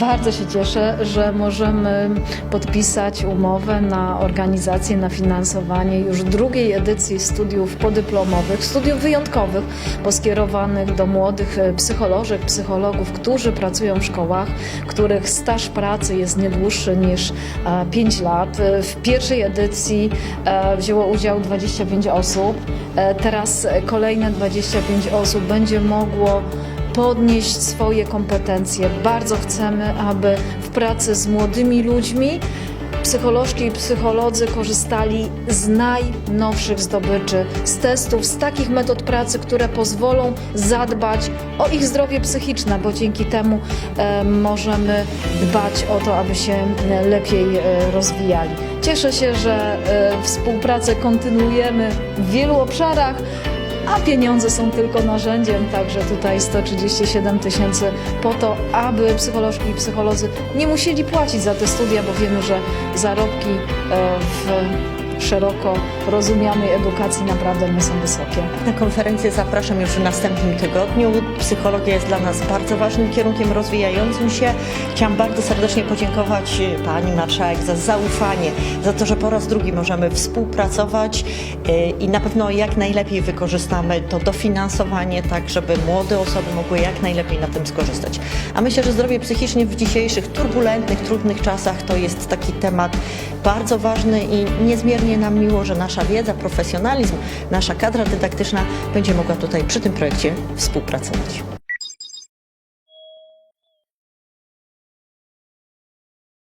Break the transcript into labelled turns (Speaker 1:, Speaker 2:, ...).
Speaker 1: Bardzo się cieszę, że możemy podpisać umowę na organizację, na finansowanie już drugiej edycji studiów podyplomowych, studiów wyjątkowych, bo skierowanych do młodych e, psycholożek, psychologów, którzy pracują w szkołach, których staż pracy jest nie dłuższy niż 5 lat. E, W pierwszej edycji e, wzięło udział 25 osób. E, Teraz e, kolejne 25 osób będzie mogło podnieść swoje kompetencje. Bardzo chcemy, aby w pracy z młodymi ludźmi psycholożki i psycholodzy korzystali z najnowszych zdobyczy, z testów, z takich metod pracy, które pozwolą zadbać o ich zdrowie psychiczne, bo dzięki temu e, możemy dbać o to, aby się e, lepiej e, rozwijali. Cieszę się, że e, współpracę kontynuujemy w wielu obszarach a pieniądze są tylko narzędziem, także tutaj 137 tysięcy po to, aby psycholożki i psycholodzy nie musieli płacić za te studia, bo wiemy, że zarobki e, w szeroko rozumianej edukacji naprawdę nie są wysokie.
Speaker 2: Na konferencję zapraszam już w następnym tygodniu. Psychologia jest dla nas bardzo ważnym kierunkiem rozwijającym się. Chciałam bardzo serdecznie podziękować y, Pani Marszałek za zaufanie, za to, że po raz drugi możemy współpracować y, i na pewno jak najlepiej wykorzystamy to dofinansowanie, tak żeby młode osoby mogły jak najlepiej na tym skorzystać. A myślę, że zdrowie psychiczne w dzisiejszych turbulentnych, trudnych czasach to jest taki temat bardzo ważny i niezmiernie nam miło, że nasza wiedza, profesjonalizm, nasza kadra dydaktyczna będzie mogła tutaj przy tym projekcie współpracować.